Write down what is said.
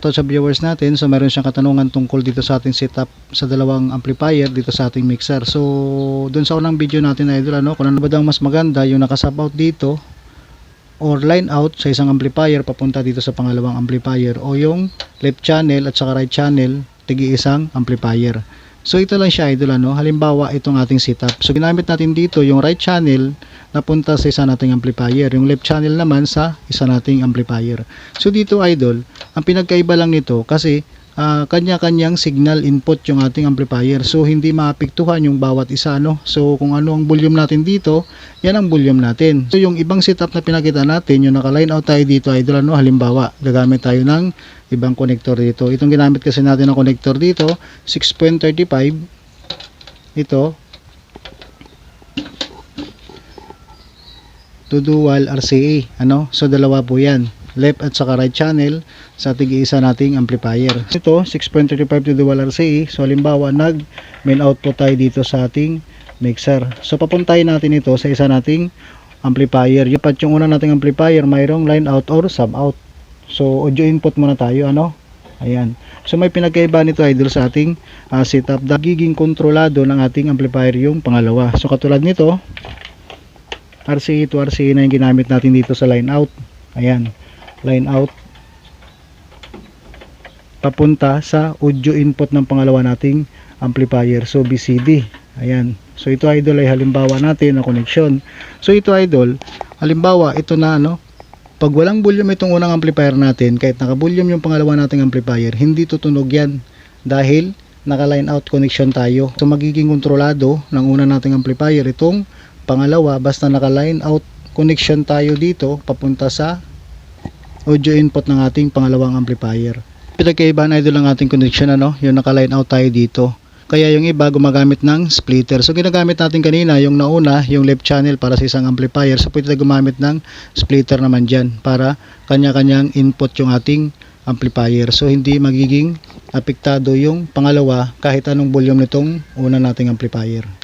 to sa viewers natin. So meron siyang katanungan tungkol dito sa ating setup sa dalawang amplifier dito sa ating mixer. So doon sa unang video natin idol ano, kung ano ba daw mas maganda yung nakasub out dito or line out sa isang amplifier papunta dito sa pangalawang amplifier o yung left channel at saka right channel tigi isang amplifier. So ito lang siya idol ano, halimbawa itong ating setup. So ginamit natin dito yung right channel napunta sa isa nating amplifier, yung left channel naman sa isa nating amplifier. So dito idol, ang pinagkaiba lang nito kasi ah, kanya-kanyang signal input yung ating amplifier. So hindi maapektuhan yung bawat isa no. So kung ano ang volume natin dito, yan ang volume natin. So yung ibang setup na pinakita natin, yung naka-line out tayo dito idol ano, halimbawa, gagamit tayo ng ibang connector dito. Itong ginamit kasi natin ng connector dito, 6.35 ito to dual RCA ano? So dalawa po yan. Left at saka right channel sa tig-isa nating amplifier. Ito 6.35 to dual RCA so halimbawa nag main output tayo dito sa ating mixer. So papuntahin natin ito sa isa nating amplifier. Yung pat yung una nating amplifier mayroong line out or sub out. So audio input muna tayo ano? Ayan. So may pinagkaiba nito idol sa ating ah, setup. Nagiging kontrolado ng ating amplifier yung pangalawa. So katulad nito RCA to RCA na yung ginamit natin dito sa line out. Ayan, line out. Papunta sa audio input ng pangalawa nating amplifier. So BCD. Ayan. So ito idol ay halimbawa natin na connection. So ito idol, halimbawa ito na ano, pag walang volume itong unang amplifier natin, kahit naka-volume yung pangalawa nating amplifier, hindi tutunog yan dahil naka-line out connection tayo. So magiging kontrolado ng una nating amplifier itong pangalawa basta naka-line out connection tayo dito papunta sa audio input ng ating pangalawang amplifier. Pinagkaibahan idol ng ating connection ano, yung naka-line out tayo dito. Kaya yung iba gumagamit ng splitter. So ginagamit natin kanina yung nauna, yung left channel para sa isang amplifier. So pwede tayo gumamit ng splitter naman dyan para kanya-kanyang input yung ating amplifier. So hindi magiging apektado yung pangalawa kahit anong volume nitong una nating amplifier.